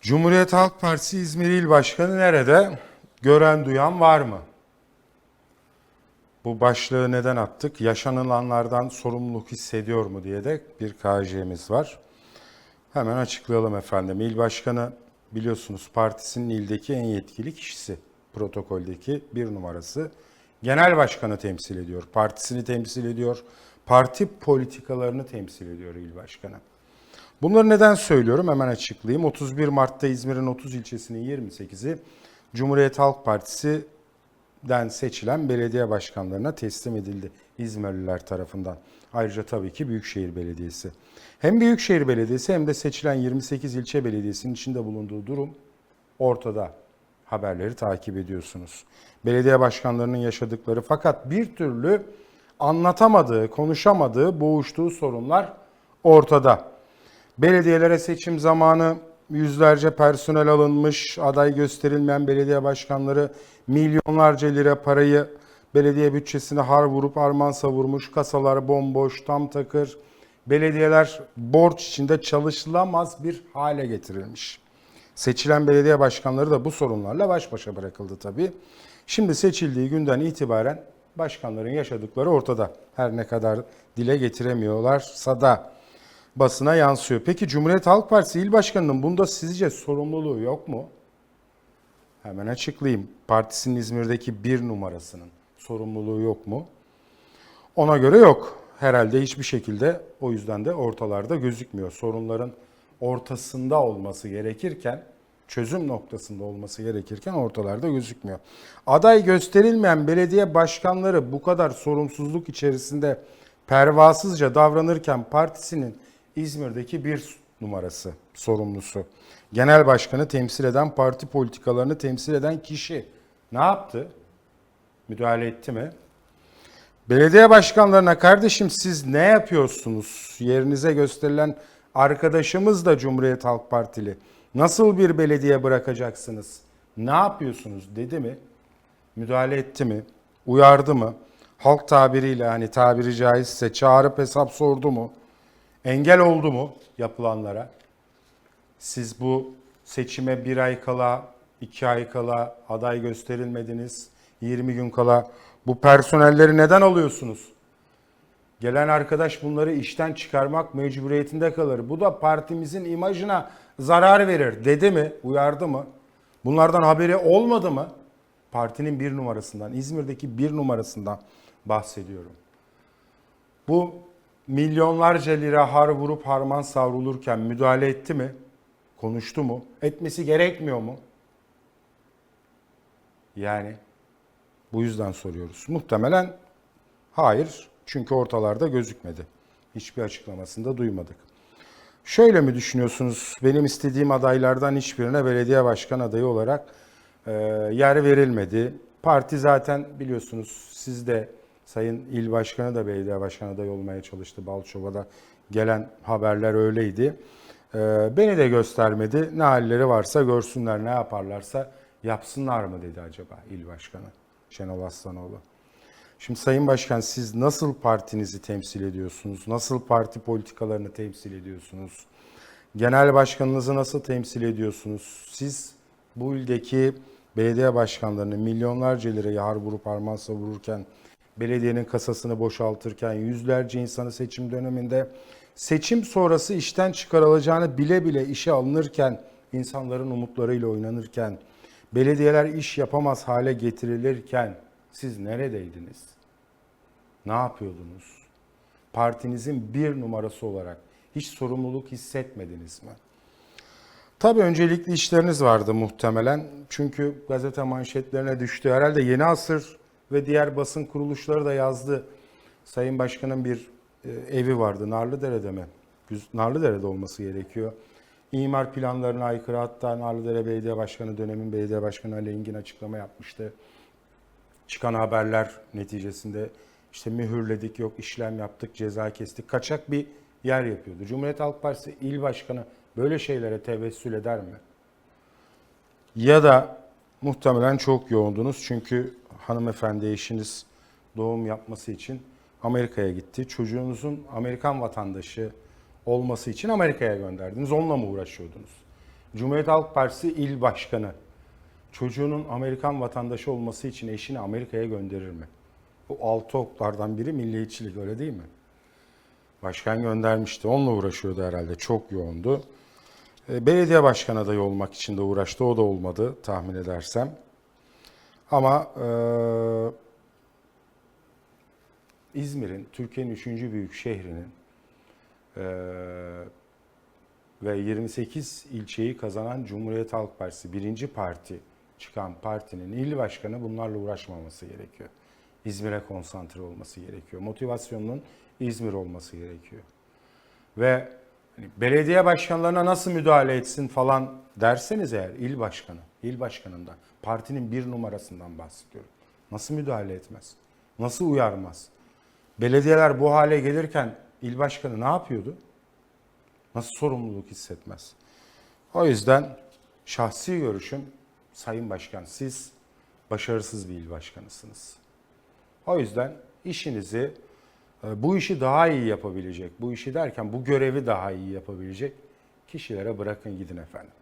Cumhuriyet Halk Partisi İzmir İl Başkanı nerede? Gören duyan var mı? Bu başlığı neden attık? Yaşanılanlardan sorumluluk hissediyor mu diye de bir KJ'miz var. Hemen açıklayalım efendim. İl Başkanı biliyorsunuz partisinin ildeki en yetkili kişisi. Protokoldeki bir numarası. Genel Başkanı temsil ediyor. Partisini temsil ediyor. Parti politikalarını temsil ediyor İl Başkanı. Bunları neden söylüyorum hemen açıklayayım. 31 Mart'ta İzmir'in 30 ilçesinin 28'i Cumhuriyet Halk Partisi'den seçilen belediye başkanlarına teslim edildi İzmirliler tarafından. Ayrıca tabii ki Büyükşehir Belediyesi. Hem Büyükşehir Belediyesi hem de seçilen 28 ilçe belediyesinin içinde bulunduğu durum ortada. Haberleri takip ediyorsunuz. Belediye başkanlarının yaşadıkları fakat bir türlü anlatamadığı, konuşamadığı, boğuştuğu sorunlar ortada. Belediyelere seçim zamanı yüzlerce personel alınmış, aday gösterilmeyen belediye başkanları milyonlarca lira parayı belediye bütçesine har vurup arman savurmuş, kasalar bomboş, tam takır. Belediyeler borç içinde çalışılamaz bir hale getirilmiş. Seçilen belediye başkanları da bu sorunlarla baş başa bırakıldı tabii. Şimdi seçildiği günden itibaren başkanların yaşadıkları ortada. Her ne kadar dile getiremiyorlarsa da basına yansıyor. Peki Cumhuriyet Halk Partisi İl Başkanı'nın bunda sizce sorumluluğu yok mu? Hemen açıklayayım. Partisinin İzmir'deki bir numarasının sorumluluğu yok mu? Ona göre yok. Herhalde hiçbir şekilde o yüzden de ortalarda gözükmüyor. Sorunların ortasında olması gerekirken, çözüm noktasında olması gerekirken ortalarda gözükmüyor. Aday gösterilmeyen belediye başkanları bu kadar sorumsuzluk içerisinde pervasızca davranırken partisinin İzmir'deki bir numarası, sorumlusu, genel başkanı temsil eden, parti politikalarını temsil eden kişi ne yaptı? Müdahale etti mi? Belediye başkanlarına kardeşim siz ne yapıyorsunuz? Yerinize gösterilen arkadaşımız da Cumhuriyet Halk Partili. Nasıl bir belediye bırakacaksınız? Ne yapıyorsunuz dedi mi? Müdahale etti mi? Uyardı mı? Halk tabiriyle hani tabiri caizse çağırıp hesap sordu mu? Engel oldu mu yapılanlara? Siz bu seçime bir ay kala, iki ay kala aday gösterilmediniz. 20 gün kala bu personelleri neden alıyorsunuz? Gelen arkadaş bunları işten çıkarmak mecburiyetinde kalır. Bu da partimizin imajına zarar verir dedi mi? Uyardı mı? Bunlardan haberi olmadı mı? Partinin bir numarasından, İzmir'deki bir numarasından bahsediyorum. Bu milyonlarca lira har vurup harman savrulurken müdahale etti mi? Konuştu mu? Etmesi gerekmiyor mu? Yani bu yüzden soruyoruz. Muhtemelen hayır çünkü ortalarda gözükmedi. Hiçbir açıklamasında duymadık. Şöyle mi düşünüyorsunuz? Benim istediğim adaylardan hiçbirine belediye başkan adayı olarak e, yer verilmedi. Parti zaten biliyorsunuz siz de Sayın İl Başkanı da belediye başkan adayı olmaya çalıştı Balçova'da. Gelen haberler öyleydi. E, beni de göstermedi. Ne halleri varsa görsünler, ne yaparlarsa yapsınlar mı dedi acaba İl Başkanı Şenol Aslanoğlu. Şimdi Sayın Başkan siz nasıl partinizi temsil ediyorsunuz? Nasıl parti politikalarını temsil ediyorsunuz? Genel başkanınızı nasıl temsil ediyorsunuz? Siz bu ildeki belediye başkanlarını milyonlarca lirayı har vurup harman savururken, belediyenin kasasını boşaltırken, yüzlerce insanı seçim döneminde seçim sonrası işten çıkarılacağını bile bile işe alınırken, insanların umutlarıyla oynanırken, belediyeler iş yapamaz hale getirilirken siz neredeydiniz? Ne yapıyordunuz? Partinizin bir numarası olarak hiç sorumluluk hissetmediniz mi? Tabii öncelikli işleriniz vardı muhtemelen. Çünkü gazete manşetlerine düştü. Herhalde Yeni Asır ve diğer basın kuruluşları da yazdı. Sayın Başkan'ın bir e, evi vardı. Narlıdere'de mi? Narlıdere'de olması gerekiyor. İmar planlarına aykırı hatta Narlıdere Belediye Başkanı dönemin Belediye Başkanı Ali Engin açıklama yapmıştı. Çıkan haberler neticesinde işte mühürledik, yok işlem yaptık, ceza kestik. Kaçak bir yer yapıyordu. Cumhuriyet Halk Partisi il başkanı böyle şeylere tevessül eder mi? Ya da muhtemelen çok yoğundunuz çünkü hanımefendi eşiniz doğum yapması için Amerika'ya gitti. Çocuğunuzun Amerikan vatandaşı olması için Amerika'ya gönderdiniz. Onunla mı uğraşıyordunuz? Cumhuriyet Halk Partisi il başkanı çocuğunun Amerikan vatandaşı olması için eşini Amerika'ya gönderir mi? Bu altı oklardan biri milliyetçilik öyle değil mi? Başkan göndermişti. Onunla uğraşıyordu herhalde. Çok yoğundu. E, Belediye başkan adayı olmak için de uğraştı. O da olmadı tahmin edersem. Ama e, İzmir'in, Türkiye'nin üçüncü büyük şehrinin e, ve 28 ilçeyi kazanan Cumhuriyet Halk Partisi birinci parti çıkan partinin il başkanı bunlarla uğraşmaması gerekiyor. İzmir'e konsantre olması gerekiyor. Motivasyonunun İzmir olması gerekiyor. Ve belediye başkanlarına nasıl müdahale etsin falan derseniz eğer il başkanı, il başkanından, partinin bir numarasından bahsediyorum. Nasıl müdahale etmez? Nasıl uyarmaz? Belediyeler bu hale gelirken il başkanı ne yapıyordu? Nasıl sorumluluk hissetmez? O yüzden şahsi görüşüm Sayın Başkan siz başarısız bir il başkanısınız. O yüzden işinizi bu işi daha iyi yapabilecek, bu işi derken bu görevi daha iyi yapabilecek kişilere bırakın gidin efendim.